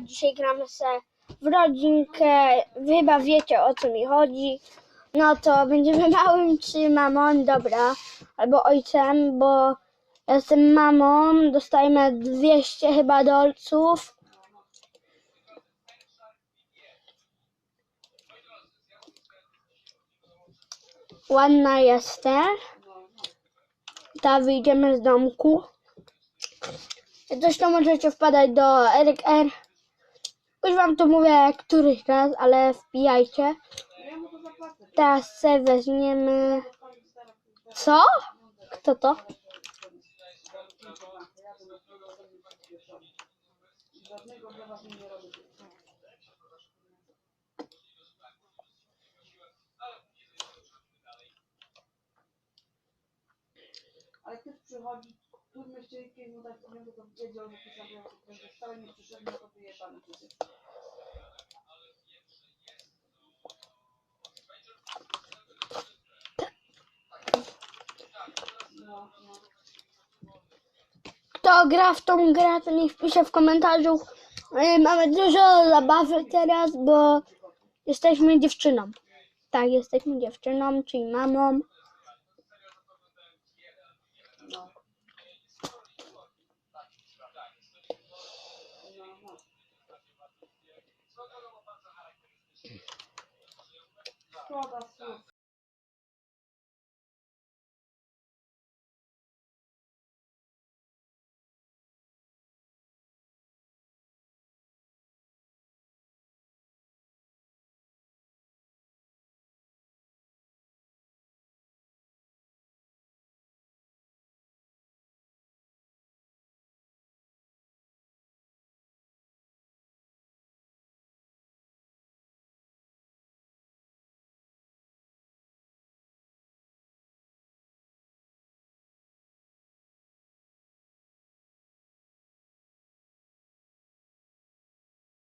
Dzisiaj gramy se w rodzinkę. Wy chyba wiecie o co mi chodzi. No to będziemy małym czy mamą, dobra. Albo ojcem, bo ja jestem mamą. Dostajemy 200 chyba dolców. Ładna jestem. Ta wyjdziemy z domku. To możecie wpadać do Eryk R. Už vám to mluví jak mluvím tudykrát, ale v píjajče. Teď se vezměme... Co? Kto to? Ale ty przychodzi mężczyźni, no tak wiedział, że że nie przyszedł, no to. No, no. Kto gra w tą grę, to niech pisze w komentarzu. Yy, Mamy dużo zabawy teraz, bo jesteśmy dziewczyną. Tak, jesteśmy dziewczyną, czyli mamą. Toda a sua.